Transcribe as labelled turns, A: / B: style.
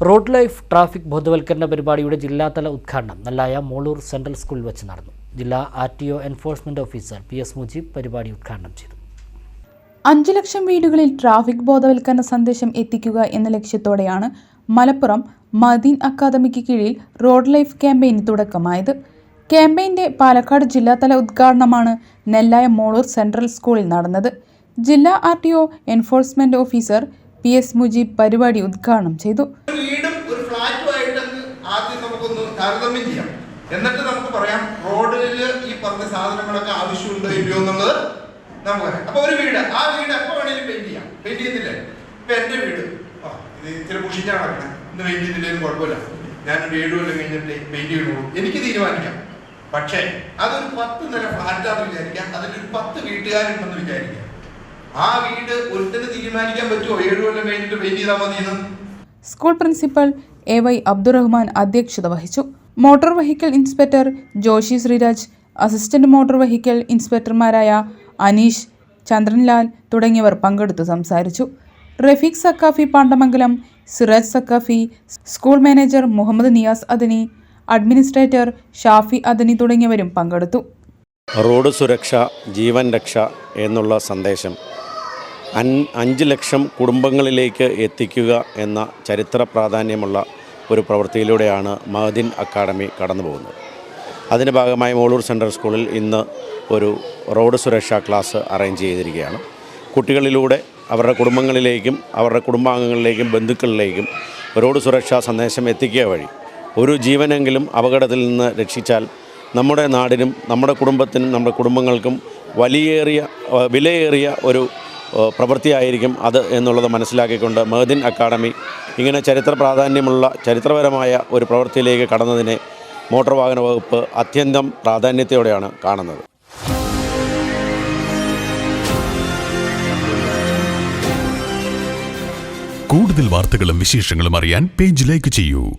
A: Road life traffic ബോധവൽക്കരണ പരിപാടിയുടെ ജില്ലാതല ഉദ്ഘാടനം നല്ലായ മോളൂർ സെൻട്രൽ സ്കൂളിൽ വെച്ച് നടന്നു. ജില്ലാ R T O enforcement officer P S Mujeeb പരിപാടി ഉദ്ഘാടനം ചെയ്തു.
B: അഞ്ചു ലക്ഷം വീടുകളിൽ ട്രാഫിക് ബോധവൽക്കരണ സന്ദേശം എത്തിക്കുക എന്ന ലക്ഷ്യത്തോടെയാണ് മലപ്പുറം മദീൻ അക്കാദമിക്ക് കീഴിൽ റോഡ് ലൈഫ് ക്യാമ്പയിന് തുടക്കമായത്. ക്യാമ്പയിന്റെ പാലക്കാട് ജില്ലാതല ഉദ്ഘാടനമാണ് നെല്ലായ മോളൂർ സെൻട്രൽ സ്കൂളിൽ നടന്നത്. ജില്ലാ R T O enforcement officer P S Mujeeb പരിപാടി ഉദ്ഘാടനം ചെയ്തു.
C: വീടും ഒരു ഫ്ലാറ്റുമായിട്ടങ്ങ് ആദ്യം നമുക്കൊന്ന് താരതമ്യം ചെയ്യാം. എന്നിട്ട് നമുക്ക് പറയാം റോഡിൽ ഈ പറഞ്ഞ സാധനങ്ങളൊക്കെ ആവശ്യമുണ്ടോ ഇല്ലയോ എന്നുള്ളത് നമുക്ക് പറയാം. അപ്പൊ ഒരു വീട് ആ വീട് എപ്പോ വേണേലും പെയിന്റ് ചെയ്യാം. പെയിന്റ് ചെയ്യുന്നില്ലേ? ഇപ്പൊ എന്റെ വീട്. ഇത് ഇച്ചിരി മുഷിഞ്ഞാണ് നടക്കുന്നത് ഇന്ന് പെയിന്റ് ചെയ്തില്ലെങ്കിലും കുഴപ്പമില്ല. ഞാനൊരു ഏഴു കൊല്ലം കഴിഞ്ഞിട്ട് പെയിന്റ് ചെയ്യണുള്ളൂ എനിക്ക് തീരുമാനിക്കാം. പക്ഷേ അതൊരു പത്ത് നില ഫ്ലാറ്റാന്ന് വിചാരിക്കാം. അതിലൊരു പത്ത് വീട്ടുകാരുണ്ടെന്ന് വിചാരിക്കാം. ആ വീട് ഒരുത്തന് തീരുമാനിക്കാൻ പറ്റുമോ? ഏഴു കൊല്ലം കഴിഞ്ഞിട്ട് വെയിറ്റ് ചെയ്താൽ മതി എന്ന്
B: school principal A Y Abdurahman അധ്യക്ഷത വഹിച്ചു. Motor vehicle inspector Joshi Sreeraj assistant motor vehicle ഇൻസ്പെക്ടർമാരായ Aneesh Chandranlal തുടങ്ങിയവർ പങ്കെടുത്തു സംസാരിച്ചു. Rafeeq Saqafi Pandamangalam Siraj Saqafi school manager Muhammad Niyas Adani administrator Shafi Adani തുടങ്ങിയവരും പങ്കെടുത്തു.
D: റോഡ് സുരക്ഷ ജീവൻ രക്ഷ എന്നുള്ള സന്ദേശം അഞ്ച് ലക്ഷം കുടുംബങ്ങളിലേക്ക് എത്തിക്കുക എന്ന ചരിത്ര പ്രാധാന്യമുള്ള ഒരു പ്രവൃത്തിയിലൂടെയാണ് മഹദിൻ അക്കാഡമി കടന്നു പോകുന്നത് അതിന്റെ ഭാഗമായി മോളൂർ സെൻട്രൽ സ്കൂളിൽ ഇന്ന് ഒരു റോഡ് സുരക്ഷാ ക്ലാസ് അറേഞ്ച് ചെയ്തിരിക്കുകയാണ്. കുട്ടികളിലൂടെ അവരുടെ കുടുംബങ്ങളിലേക്കും അവരുടെ കുടുംബാംഗങ്ങളിലേക്കും ബന്ധുക്കളിലേക്കും റോഡ് സുരക്ഷാ സന്ദേശം എത്തിക്കുക വഴി ഒരു ജീവനെങ്കിലും അപകടത്തിൽ നിന്ന് രക്ഷിച്ചാൽ നമ്മുടെ നാടിനും നമ്മുടെ കുടുംബത്തിനും നമ്മുടെ കുടുംബങ്ങൾക്കും വലിയേറിയ വിലയേറിയ ഒരു പ്രവൃത്തിയായിരിക്കും അത് എന്നുള്ളത് മനസ്സിലാക്കിക്കൊണ്ട് മഹദിൻ അക്കാഡമി ഇങ്ങനെ ചരിത്ര പ്രാധാന്യമുള്ള ചരിത്രപരമായ ഒരു പ്രവൃത്തിയിലേക്ക് കടന്നതിനെ മോട്ടോർ വാഹന വകുപ്പ് അത്യന്തം പ്രാധാന്യത്തോടെയാണ് കാണുന്നത്.
E: കൂടുതൽ വാർത്തകളും വിശേഷങ്ങളും അറിയാൻ പേജ് ലൈക്ക് ചെയ്യൂ.